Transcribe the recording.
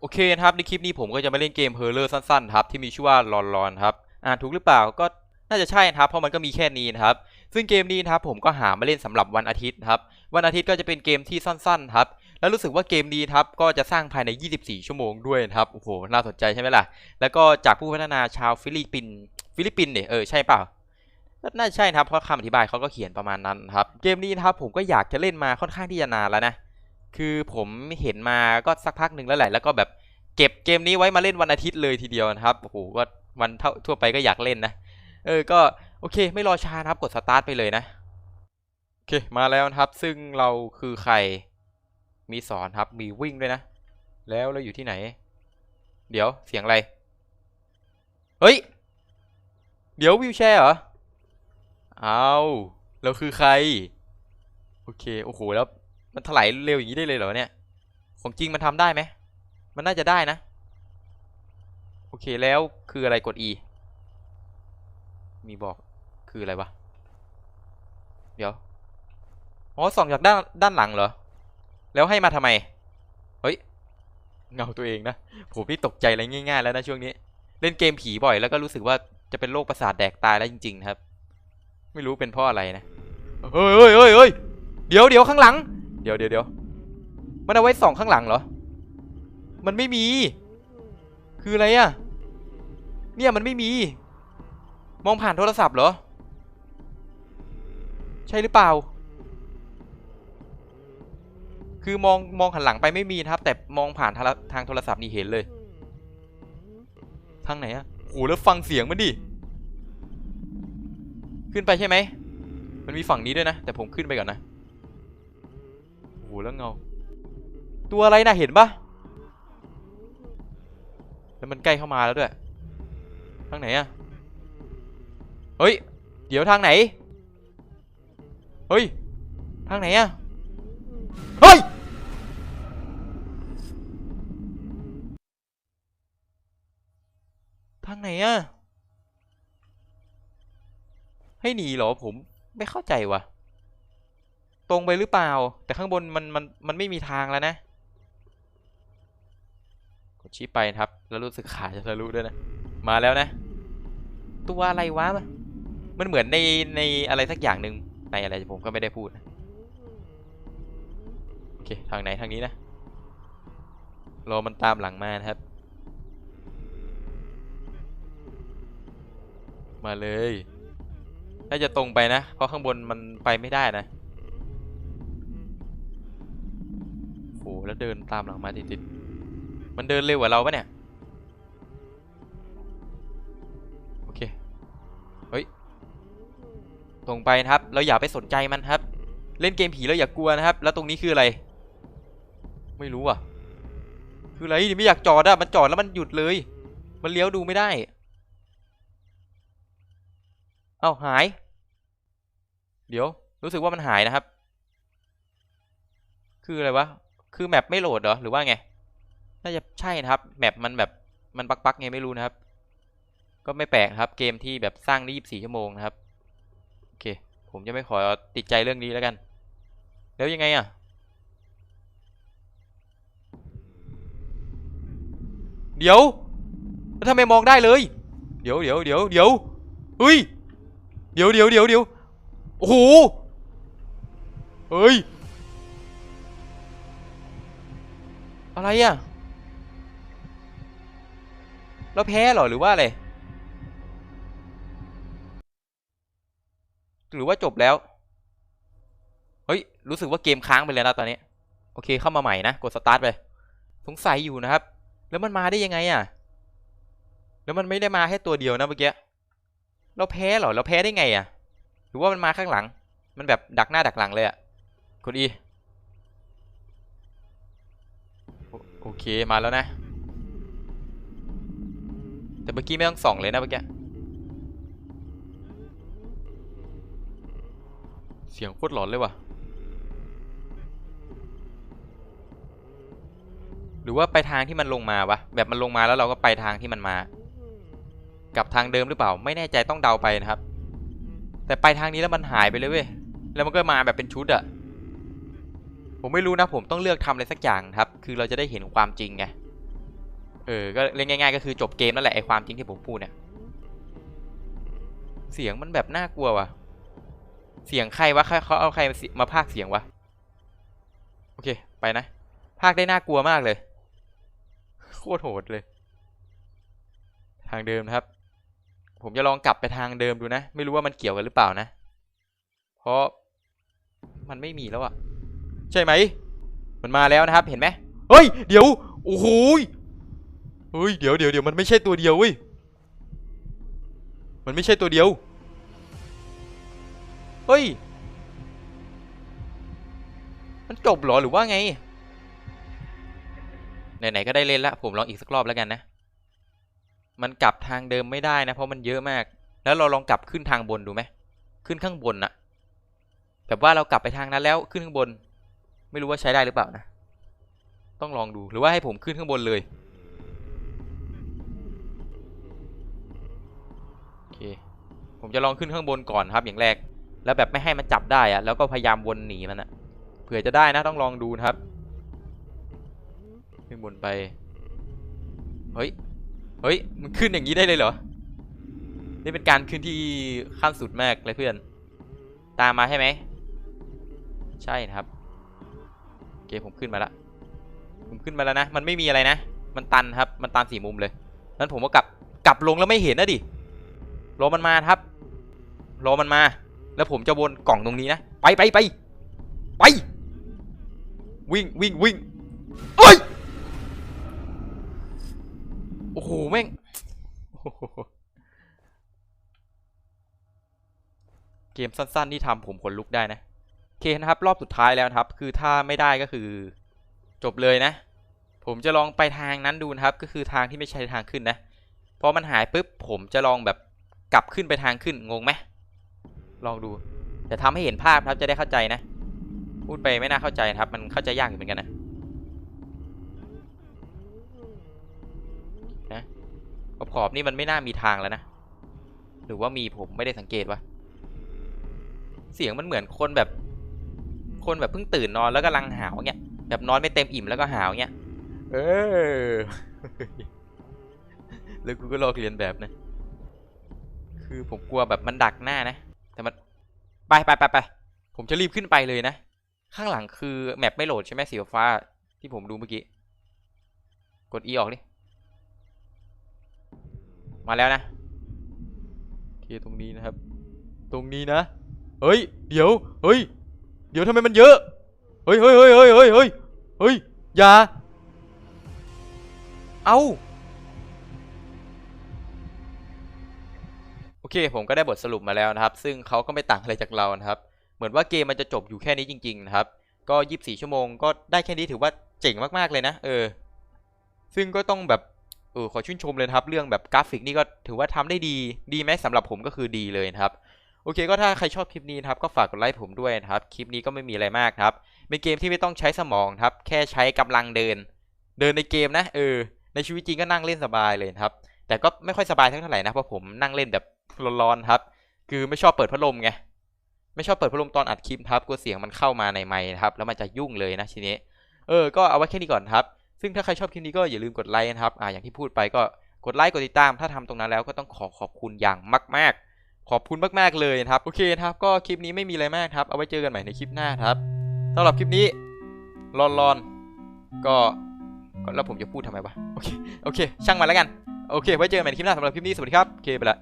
โอเคนะครับในคลิปนี้ผมก็จะมาเล่นเกมเฮอร์เลอร์สั้นๆครับที่มีชื่อว่าลอนลอนครับอ่านถูกหรือเปล่าก็น่าจะใช่นะครับเพราะมันก็มีแค่นี้นะครับซึ่งเกมนี้นะครับผมก็หามาเล่นสำหรับวันอาทิตย์ครับวันอาทิตย์ก็จะเป็นเกมที่สั้นๆครับแล้วรู้สึกว่าเกมนี้ครับก็จะสร้างภายใน 24 ชั่วโมงด้วยครับโอ้โหน่าสนใจใช่ไหมล่ะแล้วก็จากผู้พัฒนาชาวฟิลิปปินฟิลิปปินเนี่ยเออใช่เปล่าน่าจะใช่ครับเพราะคำอธิบายเขาก็เขียนประมาณนั้นครับเกมนี้นะครับผมก็อยากจะเล่นมาค่อนข้างที่จะนานแล้วนะ คือผมเห็นมาก็สักพักหนึ่งแล้วแหละแล้วก็แบบเก็บเกมนี้ไว้มาเล่นวันอาทิตย์เลยทีเดียวนะครับโอ้โหก็วันทั่วไปก็อยากเล่นนะเออก็โอเค ไม่รอช้านะครับกดสตาร์ทไปเลยนะโอเคมาแล้วนะครับซึ่งเราคือใครมีสอนครับมีวิ่งด้วยนะ แล้วเราอยู่ที่ไหน เดี๋ยวเสียงอะไร เฮ้ย เดี๋ยววิวแชร์เหรอเอาเราคือใคร โอเค โอ้โห แล้ว มันถลายเร็วอย่างนี้ได้เลยเหรอเนี่ย ของจริงมันทำได้ไหม มันน่าจะได้นะ โอเคแล้วคืออะไรกด E มีบอกคืออะไรวะ เดี๋ยว อ๋อส่องจากด้านด้านหลังเหรอ แล้วให้มาทำไม เฮ้ย เงาตัวเองนะ ผมนี่ตกใจอะไรง่ายๆแล้วนะช่วงนี้ เล่นเกมผีบ่อยแล้วก็รู้สึกว่าจะเป็นโรคประสาทแดกตายแล้วจริงๆครับ ไม่รู้เป็นเพราะอะไรนะ เฮ้ยเฮ้ยเฮ้ยเฮ้ยเดี๋ยวเดี๋ยวข้างหลัง เดี๋ยวเดี๋ยวเดี๋ยวมันเอาไว้สองข้างหลังเหรอ มันไม่มี คืออะไรอะเนี่ยมันไม่มี มองผ่านโทรศัพท์เหรอ ใช่หรือเปล่า คือมองมองหันหลังไปไม่มีนะครับ แต่มองผ่านทางทางโทรศัพท์นี่เห็นเลยทางไหนอะโหแล้วฟังเสียงมันดิ ขึ้นไปใช่ไหม มันมีฝั่งนี้ด้วยนะ แต่ผมขึ้นไปก่อนนะ หแล้วเงา ตัวอะไรนะเห็นปะแล้วมันใกล้เข้ามาแล้วด้วยทางไหนอะเฮ้ย เดี๋ยวทางไหน เฮ้ย ทางไหนอะเฮ้ย ทางไหนอะให้หนีเหรอผมไม่เข้าใจว่ะ ตรงไปหรือเปล่า แต่ข้างบนมันมันมันไม่มีทางแล้วนะ กดชี้ไปครับ แล้วรู้สึกขาจะทะลุด้วยนะ มาแล้วนะ ตัวอะไรวะมันเหมือนในในอะไรสักอย่างหนึ่งในอะไรผมก็ไม่ได้พูดนะโอเคทางไหนทางนี้นะรอมันตามหลังมานะครับ มาเลยน่าจะตรงไปนะ เพราะข้างบนมันไปไม่ได้นะโห แล้วเดินตามหลังมาติดๆมันเดินเร็วกว่าเราปะเนี่ย โอเค เฮ้ย ตรงไปนะครับ เราอย่าไปสนใจมันครับ เล่นเกมผีเราอย่ากลัวนะครับ แล้วตรงนี้คืออะไร ไม่รู้อะ คืออะไรนี่ไม่อยากจอดอะมันจอดแล้วมันหยุดเลย มันเลี้ยวดูไม่ได้ เอ้าหาย เดี๋ยว รู้สึกว่ามันหายนะครับ คืออะไรวะ คือแมปไม่โหลดเหรอหรือว่าไง น่าจะใช่นะครับแมปมันแบบมันบักๆไงไม่รู้นะครับ ก็ไม่แปลกครับเกมที่แบบสร้างได้24ชั่วโมงนะครับโอเค ผมจะไม่ขอติดใจเรื่องนี้แล้วกัน แล้วยังไงอะเดี๋ยวแล้วทำไมมองได้เลย เดี๋ยวเดี๋ยวเดี๋ยวเดี๋ยวเฮ้ย เดี๋ยวเดี๋ยวเดี๋ยวเดี๋ยวโอ้โหเฮ้ย อะไรอะ เราแพ้หรอหรือว่าอะไร หรือว่าจบแล้ว เฮ้ย รู้สึกว่าเกมค้างไปเลยนะตอนนี้ โอเคเข้ามาใหม่นะ กดสตาร์ทไป สงสัยอยู่นะครับ แล้วมันมาได้ยังไงอะ แล้วมันไม่ได้มาแค่ตัวเดียวนะเมื่อกี้ เราแพ้หรอ เราแพ้ได้ไงอะ หรือว่ามันมาข้างหลัง มันแบบดักหน้าดักหลังเลยอะ กดอี โอเคมาแล้วนะ แต่เมื่อกี้ไม่ต้องส่องเลยนะเมื่อกี้เสียงโคตรหลอนเลยว่ะ หรือว่าไปทางที่มันลงมาวะ แบบมันลงมาแล้วเราก็ไปทางที่มันมา กับทางเดิมหรือเปล่า ไม่แน่ใจต้องเดาไปนะครับ แต่ไปทางนี้แล้วมันหายไปเลยเว้ย แล้วมันก็มาแบบเป็นชุดอะ ผมไม่รู้นะผมต้องเลือกทำอะไรสักอย่างครับ คือเราจะได้เห็นความจริงไง เออ ก็เล่นง่ายๆ ก็คือจบเกมนั่นแหละไอความจริงที่ผมพูดเนี่ย เสียงมันแบบน่ากลัวว่ะ เสียงใครวะเขาเอาใครมาสิมาพากเสียงวะ โอเค ไปนะ พากได้น่ากลัวมากเลย โคตรโหดเลย ทางเดิมนะครับ ผมจะลองกลับไปทางเดิมดูนะ ไม่รู้ว่ามันเกี่ยวกันหรือเปล่านะ เพราะมันไม่มีแล้วอะ ใช่ไหม มันมาแล้วนะครับ เห็นไหมเฮ้ย เดี๋ยว โอ้โหเฮ้ย เดี๋ยวเดี๋ยวเดี๋ยวมันไม่ใช่ตัวเดียวเว้ย มันไม่ใช่ตัวเดียว เฮ้ย มันจบหรอหรือว่าไง ไหนๆก็ได้เล่นละ ผมลองอีกสักรอบแล้วกันนะ มันกลับทางเดิมไม่ได้นะ เพราะมันเยอะมาก แล้วเราลองกลับขึ้นทางบนดูไหม ขึ้นข้างบนนะแบบว่าเรากลับไปทางนั้นแล้วขึ้นข้างบน ไม่รู้ว่าใช้ได้หรือเปล่านะ ต้องลองดูหรือว่าให้ผมขึ้นข้างบนเลยโอเคผมจะลองขึ้นข้างบนก่อนครับอย่างแรก แล้วแบบไม่ให้มันจับได้อะแล้วก็พยายามวนหนีมันอะเผื่อจะได้นะต้องลองดูนะครับขึ้นบนไปเฮ้ยเฮ้ยมันขึ้นอย่างนี้ได้เลยเหรอนี่เป็นการขึ้นที่ขั้นสุดมากเลยเพื่อน ตามมาใช่ไหม ใช่นะครับ เคผมขึ้นมาละผมขึ้นมาแล้วนะ มันไม่มีอะไรนะ มันตันครับ มันตันสี่มุมเลยนั้นผมก็กลับกลับลงแล้วไม่เห็นนะดิ รอมันมาครับ รอมันมา แล้วผมจะวนกล่องตรงนี้นะ ไปไปไปไป วิ่งวิ่งวิ่งเอ้ย โอ้โหแม่งเกมสั้น ๆ ที่ทำผมขนลุกได้นะ เคนะครับรอบสุดท้ายแล้วนะครับ คือถ้าไม่ได้ก็คือจบเลยนะ ผมจะลองไปทางนั้นดูนะครับ ก็คือทางที่ไม่ใช่ทางขึ้นนะพอมันหายปุ๊บผมจะลองแบบกลับขึ้นไปทางขึ้นงงไหมลองดูแต่ทำให้เห็นภาพครับจะได้เข้าใจนะ พูดไปไม่น่าเข้าใจครับ มันเข้าใจยากอยู่เหมือนกันนะนะขอบๆนี่มันไม่น่ามีทางแล้วนะหรือว่ามีผมไม่ได้สังเกตวะเสียงมันเหมือนคนแบบ คนแบบเพิ่งตื่นนอนแล้วกำลังหาวเงี้ยแบบนอนไม่เต็มอิ่มแล้วก็หาวเงี้ยเออแล้วกูก็ลอกเรียนแบบนะ คือผมกลัวแบบมันดักหน้านะ แต่มันไปไปไปไปผมจะรีบขึ้นไปเลยนะ ข้างหลังคือแมปไม่โหลดใช่ไหมสีฟ้าที่ผมดูเมื่อกี้ กด E ออกดิ มาแล้วนะโอเคตรงนี้นะครับ ตรงนี้นะ เฮ้ย เดี๋ยว เฮ้ย เดี๋ยวทำไมมันเยอะ เฮ้ยเฮ้ยเฮ้ยเฮ้ยเฮ้ยเฮ้ยเฮ้ยอย่า เอาโอเค ผมก็ได้บทสรุปมาแล้วนะครับ ซึ่งเขาก็ไม่ต่างอะไรจากเรานะครับ เหมือนว่าเกมมันจะจบอยู่แค่นี้จริง ๆ นะครับ ก็ 24 ชั่วโมงก็ได้แค่นี้ถือว่าเจ๋งมากๆเลยนะ เออ ซึ่งก็ต้องแบบเออขอชื่นชมเลยนะครับ เรื่องแบบกราฟิกนี่ก็ถือว่าทำได้ดี ดีไหมสำหรับผมก็คือดีเลยนะครับ โอเคก็ถ้าใครชอบคลิปนี้นะครับก็ฝากกดไลค์ผมด้วยนะครับ คลิปนี้ก็ไม่มีอะไรมากครับเป็นเกมที่ไม่ต้องใช้สมองครับ แค่ใช้กำลังเดิน เดินในเกมนะเออ ในชีวิตจริงก็นั่งเล่นสบายเลยครับ แต่ก็ไม่ค่อยสบายเท่าไหร่นะเพราะผมนั่งเล่นแบบร้อนๆครับ คือไม่ชอบเปิดพัดลมไงไม่ชอบเปิดพัดลมตอนอัดคลิปครับกลัวเสียงมันเข้ามาในไมค์นะครับแล้วมันจะยุ่งเลยนะทีนี้ เออก็เอาไว้แค่นี้ก่อนครับ ซึ่งถ้าใครชอบคลิปนี้ก็อย่าลืมกดไลค์นะครับอ่าอย่างที่พูดไปก็กดไลค์กดติดตาม ถ้าทำตรงนั้นแล้วก็ต้องขอขอบคุณอย่างมาก ๆ ขอบคุณมากๆเลยนะครับ โอเคครับ ก็คลิปนี้ไม่มีอะไรมากครับ เอาไว้เจอกันใหม่ในคลิปหน้าครับสำหรับคลิปนี้รอนรอนๆก็ก็แล้วผมจะพูดทำไมวะโอเคโอเค ช่างมันแล้วกัน โอเค ไว้เจอกันใหม่ในคลิปหน้าสำหรับคลิปนี้สวัสดีครับ โอเคไปละ